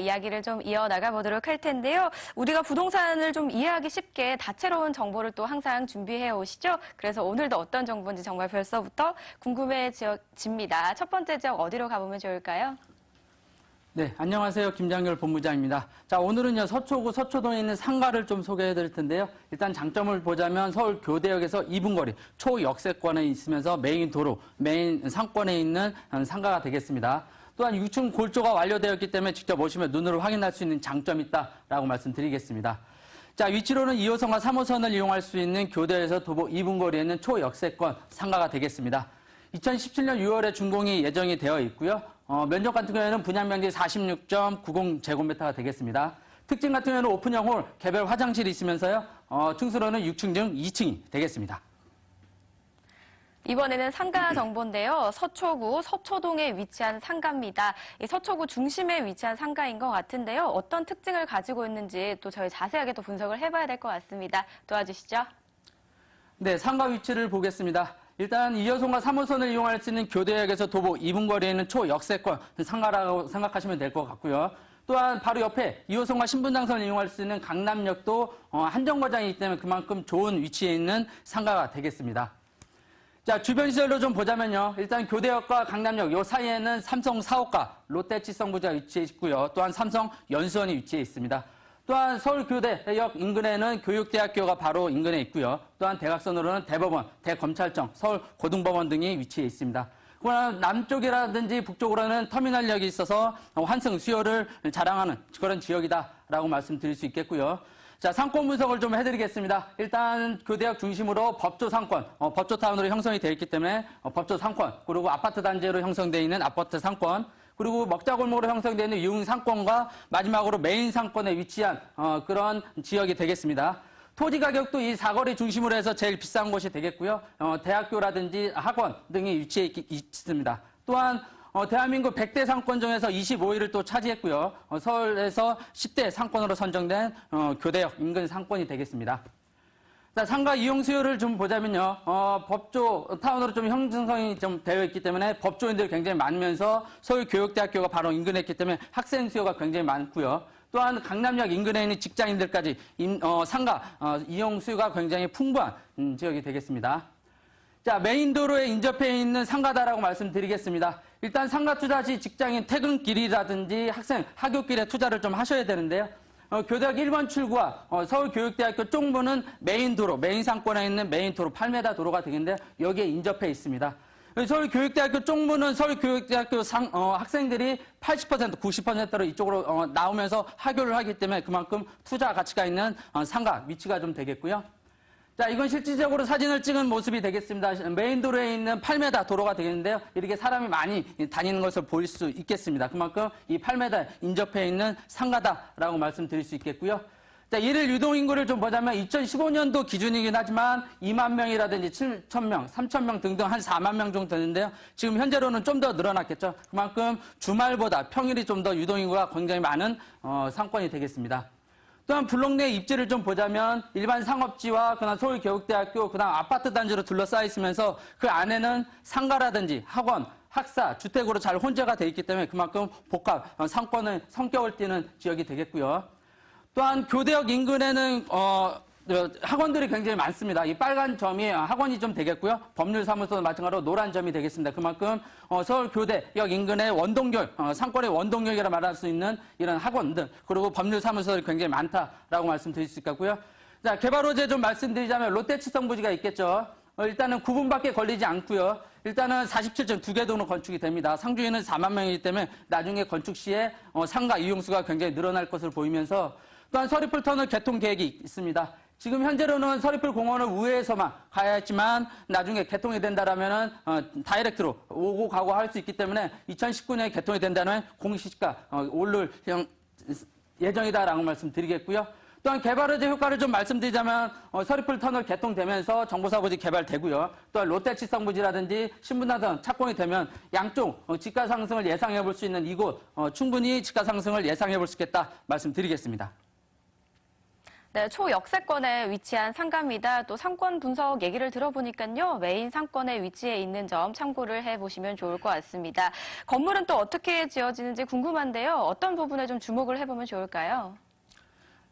이야기를 좀 이어나가 보도록 할 텐데요. 우리가 부동산을 좀 이해하기 쉽게 다채로운 정보를 또 항상 준비해 오시죠. 그래서 오늘도 어떤 정보인지 정말 벌써부터 궁금해집니다. 첫 번째 지역 어디로 가보면 좋을까요? 네, 안녕하세요. 김장열 본부장입니다. 자, 오늘은요, 서초구 서초동에 있는 상가를 좀 소개해 드릴 텐데요. 일단 장점을 보자면 서울 교대역에서 2분 거리, 초역세권에 있으면서 메인 도로, 메인 상권에 있는 상가가 되겠습니다. 또한 6층 골조가 완료되었기 때문에 직접 오시면 눈으로 확인할 수 있는 장점이 있다라고 말씀드리겠습니다. 자, 위치로는 2호선과 3호선을 이용할 수 있는 교대에서 도보 2분 거리에 있는 초역세권 상가가 되겠습니다. 2017년 6월에 준공이 예정이 되어 있고요. 어, 면적 같은 경우에는 분양 면적이 46.90제곱미터가 되겠습니다. 특징 같은 경우에는 오픈형 홀, 개별 화장실이 있으면서요. 어, 층수로는 6층 중 2층이 되겠습니다. 이번에는 상가 정보인데요. 서초구 서초동에 위치한 상가입니다. 이 서초구 중심에 위치한 상가인 것 같은데요. 어떤 특징을 가지고 있는지 또 저희 자세하게 또 분석을 해봐야 될 것 같습니다. 도와주시죠. 네, 상가 위치를 보겠습니다. 일단 2호선과 3호선을 이용할 수 있는 교대역에서 도보 2분 거리에 있는 초역세권 상가라고 생각하시면 될 것 같고요. 또한 바로 옆에 2호선과 신분당선을 이용할 수 있는 강남역도 어, 한정거장이기 때문에 그만큼 좋은 위치에 있는 상가가 되겠습니다. 자, 주변 시설로 좀 보자면요. 일단 교대역과 강남역 요 사이에는 삼성 사옥가, 롯데 치성부지가 위치해 있고요. 또한 삼성 연수원이 위치해 있습니다. 또한 서울교대역 인근에는 교육대학교가 바로 인근에 있고요. 또한 대각선으로는 대법원, 대검찰청, 서울고등법원 등이 위치해 있습니다. 그러나 남쪽이라든지 북쪽으로는 터미널역이 있어서 환승 수요를 자랑하는 그런 지역이다라고 말씀드릴 수 있겠고요. 자, 상권 분석을 좀 해드리겠습니다. 일단 교대역 중심으로 법조 상권, 어, 법조 타운으로 형성이 되어 있기 때문에 어, 법조 상권, 그리고 아파트 단지로 형성되어 있는 아파트 상권, 그리고 먹자골목으로 형성되어 있는 유흥 상권과 마지막으로 메인 상권에 위치한 어, 그런 지역이 되겠습니다. 토지 가격도 이 사거리 중심으로 해서 제일 비싼 곳이 되겠고요. 어, 대학교라든지 학원 등이 위치해 있, 있습니다. 또한 어, 대한민국 100대 상권 중에서 25위를 또 차지했고요. 어, 서울에서 10대 상권으로 선정된 어, 교대역 인근 상권이 되겠습니다. 자, 상가 이용 수요를 좀 보자면요. 어, 법조 타운으로 좀 형성이 좀 되어 있기 때문에 법조인들이 굉장히 많으면서 서울 교육대학교가 바로 인근에 있기 때문에 학생 수요가 굉장히 많고요. 또한 강남역 인근에 있는 직장인들까지 임, 어, 상가 어, 이용 수요가 굉장히 풍부한 음, 지역이 되겠습니다. 자, 메인 도로에 인접해 있는 상가다라고 말씀드리겠습니다. 일단 상가 투자 시 직장인 퇴근길이라든지 학생 학교길에 투자를 좀 하셔야 되는데요. 어, 교대학 1번 출구와 어, 서울교육대학교 쪽부는 메인 도로, 메인 상권에 있는 메인 도로 8m 도로가 되는데 여기에 인접해 있습니다. 서울교육대학교 쪽부는 서울교육대학교 상, 어, 학생들이 80% 90%로 이쪽으로 어, 나오면서 학교를 하기 때문에 그만큼 투자 가치가 있는 어, 상가 위치가 좀 되겠고요. 자, 이건 실질적으로 사진을 찍은 모습이 되겠습니다. 메인 도로에 있는 8m 도로가 되겠는데요. 이렇게 사람이 많이 다니는 것을 보일 수 있겠습니다. 그만큼 이 8m 인접해 있는 상가다라고 말씀드릴 수 있겠고요. 자, 일일 유동 인구를 좀 보자면 2015년도 기준이긴 하지만 2만 명이라든지 7천 명, 3천 명 등등 한 4만 명 정도 되는데요. 지금 현재로는 좀 더 늘어났겠죠. 그만큼 주말보다 평일이 좀 더 유동 인구가 굉장히 많은 어, 상권이 되겠습니다. 또한 블록 내 입지를 좀 보자면 일반 상업지와 그다음 서울교육대학교 그다음 아파트 단지로 둘러싸여 있으면서 그 안에는 상가라든지 학원 학사, 주택으로 잘 혼재가 돼 있기 때문에 그만큼 복합 어, 상권의 성격을 띠는 지역이 되겠고요. 또한 교대역 인근에는 어, 어, 학원들이 굉장히 많습니다. 이 빨간 점이 학원이 좀 되겠고요. 법률사무소도 마찬가지로 노란 점이 되겠습니다. 그만큼 어, 서울교대역 인근의 어, 상권의 원동교육이라 말할 수 있는 이런 학원들 그리고 법률사무소들이 굉장히 많다라고 말씀드릴 수 있겠고요. 자 개발호재 좀 말씀드리자면 롯데치성 부지가 있겠죠. 어, 일단은 9분밖에 걸리지 않고요. 일단은 47층 두개 동으로 건축이 됩니다. 상주에는 4만 명이기 때문에 나중에 건축 시에 어, 상가 이용수가 굉장히 늘어날 것으로 보이면서 또한 서리풀 터널 개통 계획이 있습니다. 지금 현재로는 서리풀 공원을 우회해서만 가야 했지만 나중에 개통이 된다라면은 어, 다이렉트로 오고 가고 할 수 있기 때문에 2019년에 개통이 된다면 공시지가 어, 오를 예정이다라고 말씀드리겠고요. 또한 개발 의제 효과를 좀 말씀드리자면 어, 서리풀 터널 개통되면서 정보사부지 개발되고요. 또한 롯데치성부지라든지 신분당선 착공이 되면 양쪽 어, 지가 상승을 예상해 볼 수 있는 이곳 어, 충분히 지가 상승을 예상해 볼 수 있겠다 말씀드리겠습니다. 네, 초역세권에 위치한 상가입니다. 또 상권 분석 얘기를 들어보니까요. 메인 상권에 위치해 있는 점 참고를 해보시면 좋을 것 같습니다. 건물은 또 어떻게 지어지는지 궁금한데요. 어떤 부분에 좀 주목을 해보면 좋을까요?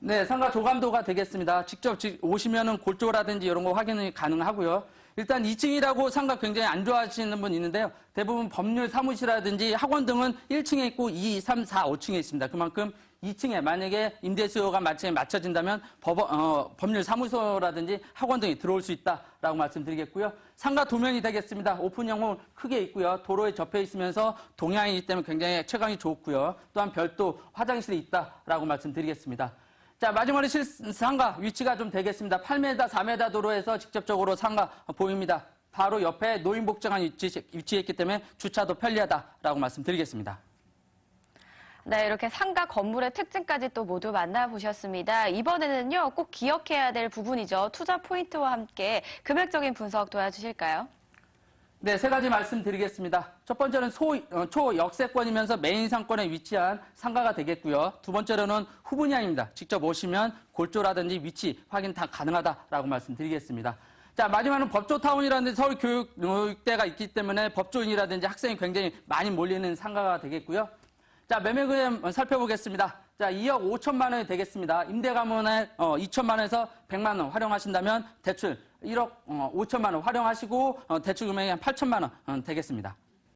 네, 상가 조감도가 되겠습니다. 직접 지- 오시면은 골조라든지 이런 거 확인이 가능하고요. 일단 2층이라고 상가 굉장히 안 좋아하시는 분 있는데요. 대부분 법률 사무실이라든지 학원 등은 1층에 있고 2, 3, 4, 5층에 있습니다. 그만큼 2층에 만약에 임대 수요가 마침에 맞춰진다면 법, 어, 법률 사무소라든지 학원 등이 들어올 수 있다라고 말씀드리겠고요. 상가 도면이 되겠습니다. 오픈 영문 크게 있고요. 도로에 접해 있으면서 동향이기 때문에 굉장히 체감이 좋고요. 또한 별도 화장실이 있다라고 말씀드리겠습니다. 자, 마지막으로 실, 상가 위치가 좀 되겠습니다. 8m, 4m 도로에서 직접적으로 상가 보입니다. 바로 옆에 노인복장관 위치, 위치해 있기 때문에 주차도 편리하다라고 말씀드리겠습니다. 네, 이렇게 상가 건물의 특징까지 또 모두 만나보셨습니다. 이번에는요, 꼭 기억해야 될 부분이죠. 투자 포인트와 함께 금액적인 분석 도와주실까요? 네, 세 가지 말씀드리겠습니다. 첫 번째는 소, 어, 초역세권이면서 메인 상권에 위치한 상가가 되겠고요. 두 번째로는 후분양입니다. 직접 오시면 골조라든지 위치 확인 다 가능하다라고 말씀드리겠습니다. 자, 마지막은 법조타운이라는 서울 교육, 교육대가 있기 때문에 법조인이라든지 학생이 굉장히 많이 몰리는 상가가 되겠고요. 자, 매매금액 살펴보겠습니다. 자, 2억 5천만 원이 되겠습니다. 임대 가문에 어, 2천만 원에서 100만 원 활용하신다면 대출 1억 어, 5천만 원 활용하시고 어, 대출 금액이 한 8천만 원 어, 되겠습니다.